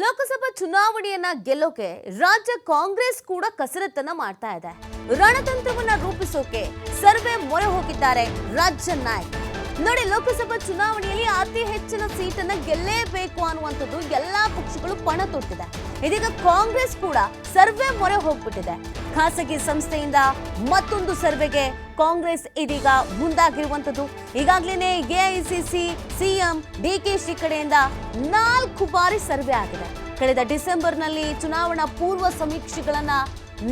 ಲೋಕಸಭಾ ಚುನಾವಣೆಯನ್ನ ಗೆಲ್ಲೋಕೆ ರಾಜ್ಯ ಕಾಂಗ್ರೆಸ್ ಕೂಡ ಕಸರತ್ತನ್ನ ಮಾಡ್ತಾ ಇದೆ. ರಣತಂತ್ರವನ್ನ ರೂಪಿಸೋಕೆ ಸರ್ವೆ ಮೊರೆ ಹೋಗಿದ್ದಾರೆ ರಾಜ್ಯ ನಾಯಕ ನೋಡಿ, ಲೋಕಸಭಾ ಚುನಾವಣೆಯಲ್ಲಿ ಅತಿ ಹೆಚ್ಚಿನ ಸೀಟನ್ನ ಗೆಲ್ಲೇಬೇಕು ಅನ್ನುವಂಥದ್ದು ಎಲ್ಲಾ ಪಕ್ಷಗಳು ಪಣ ತೊಟ್ಟಿದೆ. ಇದೀಗ ಕಾಂಗ್ರೆಸ್ ಕೂಡ ಸರ್ವೆ ಮೊರೆ ಹೋಗ್ಬಿಟ್ಟಿದೆ. ಖಾಸಗಿ ಸಂಸ್ಥೆಯಿಂದ ಮತ್ತೊಂದು ಸರ್ವೆಗೆ ಕಾಂಗ್ರೆಸ್ ಇದೀಗ ಮುಂದಾಗಿರುವಂಥದ್ದು. ಈಗಾಗಲೇ ಎಐಸಿಸಿ ಸಿಎಂ ಡಿಕೆಶಿ ಕಡೆಯಿಂದ ನಾಲ್ಕು ಬಾರಿ ಸರ್ವೆ ಆಗಿದೆ. ಕಳೆದ ಡಿಸೆಂಬರ್ನಲ್ಲಿ ಚುನಾವಣಾ ಪೂರ್ವ ಸಮೀಕ್ಷೆಗಳನ್ನು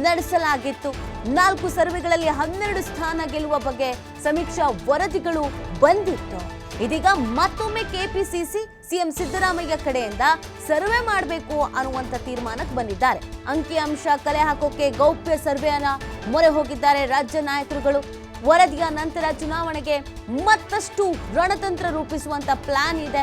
ನಡೆಸಲಾಗಿತ್ತು. ನಾಲ್ಕು ಸರ್ವೆಗಳಲ್ಲಿ ಹನ್ನೆರಡು ಸ್ಥಾನ ಗೆಲ್ಲುವ ಬಗ್ಗೆ ಸಮೀಕ್ಷಾ ವರದಿಗಳು ಬಂದಿತ್ತು. ಇದೀಗ ಮತ್ತೊಮ್ಮೆ ಕೆಪಿಸಿಸಿ ಸಿಎಂ ಸಿದ್ದರಾಮಯ್ಯ ಕಡೆಯಿಂದ ಸರ್ವೆ ಮಾಡಬೇಕು ಅನ್ನುವಂತ ತೀರ್ಮಾನಕ್ಕೆ ಬಂದಿದ್ದಾರೆ. ಅಂಕಿಅಂಶ ಕಲೆ ಹಾಕೋಕೆ ಗೌಪ್ಯ ಸರ್ವೆಯನ್ನ ಮೊರೆ ಹೋಗಿದ್ದಾರೆ ರಾಜ್ಯ ನಾಯಕರುಗಳು. ವರದಿಯ ನಂತರ ಚುನಾವಣೆಗೆ ಮತ್ತಷ್ಟು ರಣತಂತ್ರ ರೂಪಿಸುವಂತ ಪ್ಲಾನ್ ಇದೆ.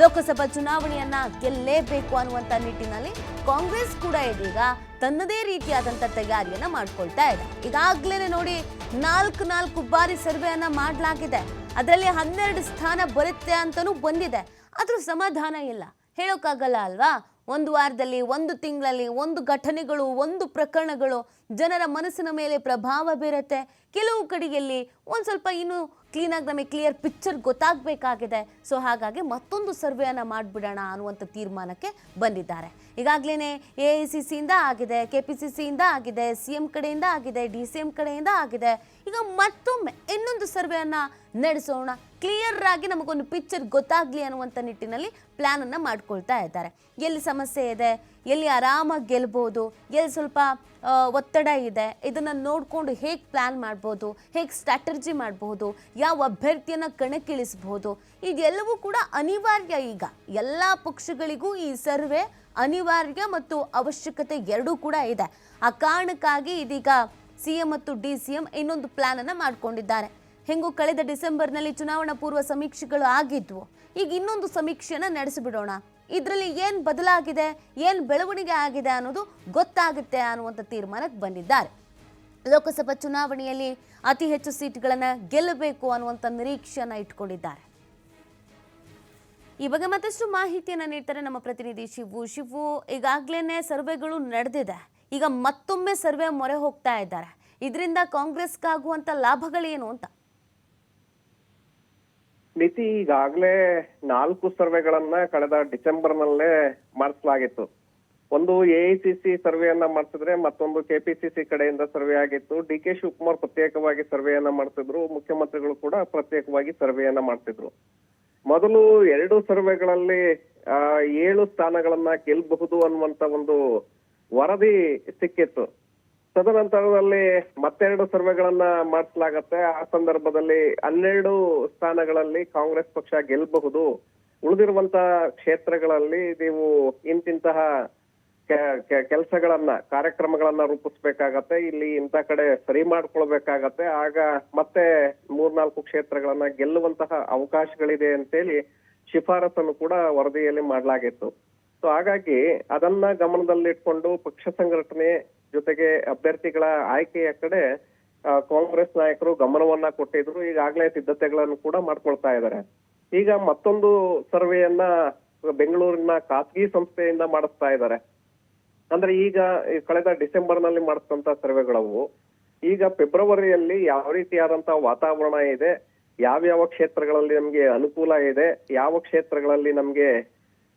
ಲೋಕಸಭಾ ಚುನಾವಣೆಯನ್ನ ಗೆಲ್ಲೇಬೇಕು ಅನ್ನುವಂತ ನಿಟ್ಟಿನಲ್ಲಿ ಕಾಂಗ್ರೆಸ್ ಕೂಡ ಇದೀಗ ತನ್ನದೇ ರೀತಿಯಾದಂತ ತಯಾರಿಯನ್ನ ಮಾಡ್ಕೊಳ್ತಾ ಇದೆ. ಈಗಾಗ್ಲೇ ನೋಡಿ ನಾಲ್ಕು ನಾಲ್ಕು ಬಾರಿ ಸರ್ವೆಯನ್ನ ಮಾಡಲಾಗಿದೆ. ಅದರಲ್ಲಿ ಹನ್ನೆರಡು ಸ್ಥಾನ ಬರುತ್ತೆ ಅಂತಲೂ ಬಂದಿದೆ. ಆದ್ರೂ ಸಮಾಧಾನ ಇಲ್ಲ. ಹೇಳೋಕ್ಕಾಗಲ್ಲ ಅಲ್ವಾ? ಒಂದು ವಾರದಲ್ಲಿ, ಒಂದು ತಿಂಗಳಲ್ಲಿ, ಒಂದು ಘಟನೆಗಳು, ಒಂದು ಪ್ರಕರಣಗಳು ಜನರ ಮನಸ್ಸಿನ ಮೇಲೆ ಪ್ರಭಾವ ಬೀರುತ್ತೆ. ಕೆಲವು ಕಡೆಯಲ್ಲಿ ಒಂದು ಸ್ವಲ್ಪ ಇನ್ನೂ ಕ್ಲೀನಾಗಿ ನಮಗೆ ಕ್ಲಿಯರ್ ಪಿಕ್ಚರ್ ಗೊತ್ತಾಗಬೇಕಾಗಿದೆ. ಸೊ ಹಾಗಾಗಿ ಮತ್ತೊಂದು ಸರ್ವೆಯನ್ನು ಮಾಡಿಬಿಡೋಣ ಅನ್ನುವಂಥ ತೀರ್ಮಾನಕ್ಕೆ ಬಂದಿದ್ದಾರೆ. ಈಗಾಗಲೇ ಎ ಐ ಸಿ ಸಿಯಿಂದ ಆಗಿದೆ ಕೆ ಪಿ ಸಿ ಸಿಯಿಂದ ಆಗಿದೆ ಸಿ ಎಂ ಕಡೆಯಿಂದ ಆಗಿದೆ ಡಿ ಸಿ ಎಂ ಕಡೆಯಿಂದ ಆಗಿದೆ. ಈಗ ಮತ್ತೊಮ್ಮೆ ಇನ್ನೊಂದು ಸರ್ವೆಯನ್ನು ನಡೆಸೋಣ. ಕ್ಲಿಯರ್ ಆಗಿ ನಮಗೊಂದು ಪಿಕ್ಚರ್ ಗೊತ್ತಾಗಲಿ ಅನ್ನುವಂಥ ನಿಟ್ಟಿನಲ್ಲಿ ಪ್ಲ್ಯಾನನ್ನು ಮಾಡಿಕೊಳ್ತಾ ಮಾಡ್ಕೊಳ್ತಾ ಇದ್ದಾರೆ. ಎಲ್ಲಿ ಸಮಸ್ಯೆ ಇದೆ? ಎಲ್ಲಿ ಆರಾಮಾಗಿ ಗೆಲ್ಬೋದು, ಎಲ್ಲಿ ಸ್ವಲ್ಪ ಒತ್ತಡ ಇದೆ, ಇದನ್ನು ನೋಡಿಕೊಂಡು ಹೇಗೆ ಪ್ಲ್ಯಾನ್ ಮಾಡ್ಬೋದು, ಹೇಗೆ ಸ್ಟ್ರಾಟರ್ಜಿ ಮಾಡ್ಬೋದು, ಯಾವ ಅಭ್ಯರ್ಥಿಯನ್ನು ಕಣಕ್ಕಿಳಿಸ್ಬೋದು, ಇದೆಲ್ಲವೂ ಕೂಡ ಅನಿವಾರ್ಯ ಈಗ. ಎಲ್ಲ ಪಕ್ಷಗಳಿಗೂ ಈ ಸರ್ವೆ ಅನಿವಾರ್ಯ ಮತ್ತು ಅವಶ್ಯಕತೆ ಎರಡೂ ಕೂಡ ಇದೆ. ಆ ಕಾರಣಕ್ಕಾಗಿ ಇದೀಗ ಸಿ ಎಂ ಮತ್ತು ಡಿ ಸಿ ಎಂ ಇನ್ನೊಂದು ಪ್ಲ್ಯಾನನ್ನು ಮಾಡ್ಕೊಂಡಿದ್ದಾರೆ. ಹೆಂಗೂ ಕಳೆದ ಡಿಸೆಂಬರ್ನಲ್ಲಿ ಚುನಾವಣಾ ಪೂರ್ವ ಸಮೀಕ್ಷೆಗಳು ಆಗಿದ್ವು. ಈಗ ಇನ್ನೊಂದು ಸಮೀಕ್ಷೆಯನ್ನು ನಡೆಸಿಬಿಡೋಣ. ಇದರಲ್ಲಿ ಏನು ಬದಲಾಗಿದೆ, ಏನು ಬೆಳವಣಿಗೆ ಆಗಿದೆ ಅನ್ನೋದು ಗೊತ್ತಾಗುತ್ತೆ ಅನ್ನುವಂಥ ತೀರ್ಮಾನಕ್ಕೆ ಬಂದಿದ್ದಾರೆ. ಲೋಕಸಭಾ ಚುನಾವಣೆಯಲ್ಲಿ ಅತಿ ಹೆಚ್ಚು ಸೀಟ್ಗಳನ್ನು ಗೆಲ್ಲಬೇಕು ಅನ್ನುವಂಥ ನಿರೀಕ್ಷೆಯನ್ನು ಇಟ್ಕೊಂಡಿದ್ದಾರೆ. ಈ ಬಗ್ಗೆ ಮತ್ತಷ್ಟು ಮಾಹಿತಿಯನ್ನು ನೀಡ್ತಾರೆ ನಮ್ಮ ಪ್ರತಿನಿಧಿ ಶಿವು. ಶಿವು ಈಗಾಗಲೇ ಸರ್ವೆಗಳು ನಡೆದಿದೆ. ಈಗ ಮತ್ತೊಮ್ಮೆ ಸರ್ವೆ ಮೊರೆ ಹೋಗ್ತಾ ಇದ್ದಾರೆ. ಇದರಿಂದ ಕಾಂಗ್ರೆಸ್ಗಾಗುವಂಥ ಲಾಭಗಳೇನು ಅಂತ. ನೀತಿ ಈಗಾಗಲೇ ನಾಲ್ಕು ಸರ್ವೆಗಳನ್ನ ಕಳೆದ ಡಿಸೆಂಬರ್ ನಲ್ಲೇ ಮಾಡಿಸಲಾಗಿತ್ತು. ಒಂದು ಎಐಸಿಸಿ ಸರ್ವೆಯನ್ನ ಮಾಡಿಸಿದ್ರೆ ಮತ್ತೊಂದು ಕೆಪಿಸಿಸಿ ಕಡೆಯಿಂದ ಸರ್ವೆ ಆಗಿತ್ತು. ಡಿ ಕೆ ಶಿವಕುಮಾರ್ ಪ್ರತ್ಯೇಕವಾಗಿ ಸರ್ವೆಯನ್ನ ಮಾಡ್ತಿದ್ರು ಮುಖ್ಯಮಂತ್ರಿಗಳು ಕೂಡ ಪ್ರತ್ಯೇಕವಾಗಿ ಸರ್ವೆಯನ್ನ ಮಾಡ್ತಿದ್ರು ಮೊದಲು ಎರಡು ಸರ್ವೆಗಳಲ್ಲಿ ಏಳು ಸ್ಥಾನಗಳನ್ನ ಗೆಲ್ಲಬಹುದು ಅನ್ನುವಂತ ಒಂದು ವರದಿ ಸಿಕ್ಕಿತ್ತು. ತದನಂತರದಲ್ಲಿ ಮತ್ತೆರಡು ಸರ್ವೆಗಳನ್ನ ಮಾಡಿಸಲಾಗತ್ತೆ. ಆ ಸಂದರ್ಭದಲ್ಲಿ ಹನ್ನೆರಡು ಸ್ಥಾನಗಳಲ್ಲಿ ಕಾಂಗ್ರೆಸ್ ಪಕ್ಷ ಗೆಲ್ಲಬಹುದು ಉಳಿದಿರುವಂತಹ ಕ್ಷೇತ್ರಗಳಲ್ಲಿ ನೀವು ಇಂತಿಂತಹ ಕೆಲಸಗಳನ್ನ, ಕಾರ್ಯಕ್ರಮಗಳನ್ನ ರೂಪಿಸ್ಬೇಕಾಗತ್ತೆ. ಇಲ್ಲಿ ಇಂಥ ಕಡೆ ಸರಿ ಮಾಡ್ಕೊಳ್ಬೇಕಾಗತ್ತೆ. ಆಗ ಮತ್ತೆ ಮೂರ್ನಾಲ್ಕು ಕ್ಷೇತ್ರಗಳನ್ನ ಗೆಲ್ಲುವಂತಹ ಅವಕಾಶಗಳಿದೆ ಅಂತೇಳಿ ಶಿಫಾರಸನ್ನು ಕೂಡ ವರದಿಯಲ್ಲಿ ಮಾಡಲಾಗಿತ್ತು. ಸೊ, ಹಾಗಾಗಿ ಅದನ್ನ ಗಮನದಲ್ಲಿಟ್ಕೊಂಡು ಪಕ್ಷ ಸಂಘಟನೆ ಜೊತೆಗೆ ಅಭ್ಯರ್ಥಿಗಳ ಆಯ್ಕೆಯ ಕಡೆ ಕಾಂಗ್ರೆಸ್ ನಾಯಕರು ಗಮನವನ್ನ ಕೊಟ್ಟಿದ್ರು. ಈಗಾಗಲೇ ಸಿದ್ಧತೆಗಳನ್ನು ಕೂಡ ಮಾಡ್ಕೊಳ್ತಾ ಇದ್ದಾರೆ. ಈಗ ಮತ್ತೊಂದು ಸರ್ವೆಯನ್ನ ಬೆಂಗಳೂರಿನ ಖಾಸಗಿ ಸಂಸ್ಥೆಯಿಂದ ಮಾಡಿಸ್ತಾ ಇದ್ದಾರೆ. ಅಂದ್ರೆ ಈಗ ಕಳೆದ ಡಿಸೆಂಬರ್ನಲ್ಲಿ ಮಾಡಿಸಿದಂತ ಸರ್ವೆಗಳವು, ಈಗ ಫೆಬ್ರವರಿಯಲ್ಲಿ ಯಾವ ರೀತಿಯಾದಂತಹ ವಾತಾವರಣ ಇದೆ, ಯಾವ್ಯಾವ ಕ್ಷೇತ್ರಗಳಲ್ಲಿ ನಮ್ಗೆ ಅನುಕೂಲ ಇದೆ, ಯಾವ ಕ್ಷೇತ್ರಗಳಲ್ಲಿ ನಮ್ಗೆ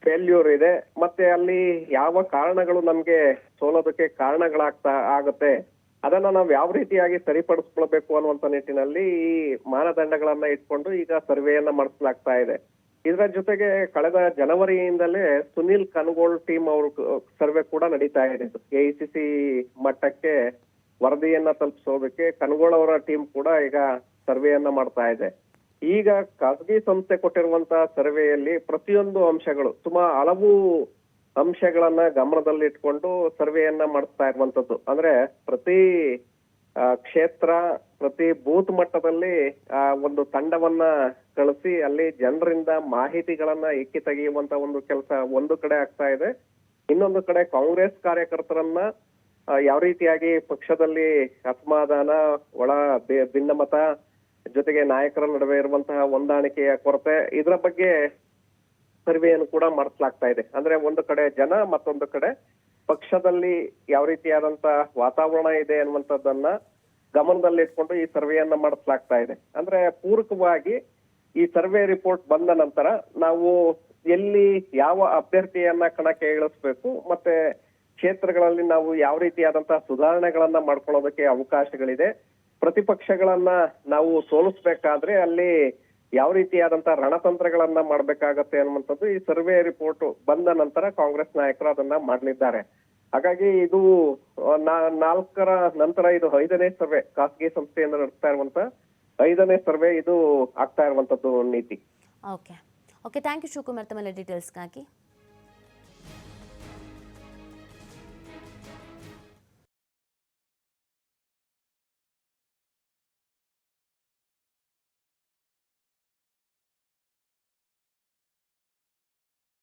ಫೇಲ್ಯೂರ್ ಇದೆ, ಮತ್ತೆ ಅಲ್ಲಿ ಯಾವ ಕಾರಣಗಳು ನಮ್ಗೆ ಸೋಲೋದಕ್ಕೆ ಕಾರಣಗಳಾಗ್ತಾ ಆಗುತ್ತೆ. ಅದನ್ನ ನಾವು ಯಾವ ರೀತಿಯಾಗಿ ಸರಿಪಡಿಸ್ಕೊಳ್ಬೇಕು ಅನ್ನುವಂತ ನಿಟ್ಟಿನಲ್ಲಿ ಈ ಮಾನದಂಡಗಳನ್ನ ಇಟ್ಕೊಂಡು ಈಗ ಸರ್ವೆಯನ್ನ ಮಾಡಿಸಲಾಗ್ತಾ ಇದೆ. ಇದರ ಜೊತೆಗೆ ಕಳೆದ ಜನವರಿಯಿಂದಲೇ ಸುನಿಲ್ ಕನಗೋಳ್ ಟೀಮ್ ಅವರು ಸರ್ವೆ ಕೂಡ ನಡೀತಾ ಇದೆ. ಎಐಸಿಸಿ ಮಟ್ಟಕ್ಕೆ ವರದಿಯನ್ನ ತಲುಪಿಸೋದಕ್ಕೆ ಕನಗೋಳ್ ಅವರ ಟೀಮ್ ಕೂಡ ಈಗ ಸರ್ವೆಯನ್ನ ಮಾಡ್ತಾ ಇದೆ. ಈಗ ಖಾಸಗಿ ಸಂಸ್ಥೆ ಕೊಟ್ಟಿರುವಂತಹ ಸರ್ವೆಯಲ್ಲಿ ಪ್ರತಿಯೊಂದು ಅಂಶಗಳು ಸುಮಾರು ಹಲವು ಅಂಶಗಳನ್ನ ಗಮನದಲ್ಲಿಟ್ಕೊಂಡು ಸರ್ವೆಯನ್ನ ಮಾಡಿಸ್ತಾ ಇರುವಂತದ್ದು. ಅಂದ್ರೆ ಪ್ರತಿ ಕ್ಷೇತ್ರ, ಪ್ರತಿ ಬೂತ್ ಮಟ್ಟದಲ್ಲಿ, ಆ, ಒಂದು ತಂಡವನ್ನ ಕಳಿಸಿ ಅಲ್ಲಿ ಜನರಿಂದ ಮಾಹಿತಿಗಳನ್ನ ಇಕ್ಕಿ ತೆಗೆಯುವಂತ ಒಂದು ಕೆಲಸ ಒಂದು ಕಡೆ ಆಗ್ತಾ ಇದೆ. ಇನ್ನೊಂದು ಕಡೆ ಕಾಂಗ್ರೆಸ್ ಕಾರ್ಯಕರ್ತರನ್ನ ಯಾವ ರೀತಿಯಾಗಿ ಪಕ್ಷದಲ್ಲಿ ಅಸಮಾಧಾನ, ಒಳ ಭಿನ್ನಮತ ಜೊತೆಗೆ ನಾಯಕರ ನಡುವೆ ಇರುವಂತಹ ಹೊಂದಾಣಿಕೆಯ ಕೊರತೆ, ಇದರ ಬಗ್ಗೆ ಸರ್ವೆಯನ್ನು ಕೂಡ ಮಾಡಿಸಲಾಗ್ತಾ ಇದೆ. ಅಂದ್ರೆ ಒಂದು ಕಡೆ ಜನ, ಮತ್ತೊಂದು ಕಡೆ ಪಕ್ಷದಲ್ಲಿ ಯಾವ ರೀತಿಯಾದಂತ ವಾತಾವರಣ ಇದೆ ಅನ್ನುವಂಥದ್ದನ್ನ ಗಮನದಲ್ಲಿ ಇಟ್ಕೊಂಡು ಈ ಸರ್ವೆಯನ್ನ ಮಾಡಿಸಲಾಗ್ತಾ ಇದೆ. ಅಂದ್ರೆ ಪೂರಕವಾಗಿ ಈ ಸರ್ವೆ ರಿಪೋರ್ಟ್ ಬಂದ ನಂತರ ನಾವು ಎಲ್ಲಿ ಯಾವ ಅಭ್ಯರ್ಥಿಯನ್ನ ಕಣಕ್ಕೆ ಇಳಿಸ್ಬೇಕು, ಮತ್ತೆ ಕ್ಷೇತ್ರಗಳಲ್ಲಿ ನಾವು ಯಾವ ರೀತಿಯಾದಂತಹ ಸುಧಾರಣೆಗಳನ್ನ ಮಾಡ್ಕೊಳ್ಳೋದಕ್ಕೆ ಅವಕಾಶಗಳಿದೆ, ಪ್ರತಿಪಕ್ಷಗಳನ್ನ ನಾವು ಸೋಲಿಸ್ಬೇಕಾದ್ರೆ ಅಲ್ಲಿ ಯಾವ ರೀತಿಯಾದಂತಹ ರಣತಂತ್ರಗಳನ್ನ ಮಾಡ್ಬೇಕಾಗತ್ತೆ ಅನ್ನುವಂಥದ್ದು ಈ ಸರ್ವೆ ರಿಪೋರ್ಟ್ ಬಂದ ನಂತರ ಕಾಂಗ್ರೆಸ್ ನಾಯಕರು ಅದನ್ನ ಮಾಡಲಿದ್ದಾರೆ. ಹಾಗಾಗಿ ಇದು ನಾಲ್ಕರ ನಂತರ ಇದು ಐದನೇ ಸರ್ವೆ, ಖಾಸಗಿ ಸಂಸ್ಥೆಯಿಂದ ನಡೆಸ್ತಾ ಇರುವಂತ ಐದನೇ ಸರ್ವೆ ಇದು ಆಗ್ತಾ ಇರುವಂತದ್ದು ನೀತಿ. Okay okay thank you Shivakumar. ತಮ್ಮೆಲ್ಲ ಡೀಟೇಲ್ಸ್ಗಾಗಿ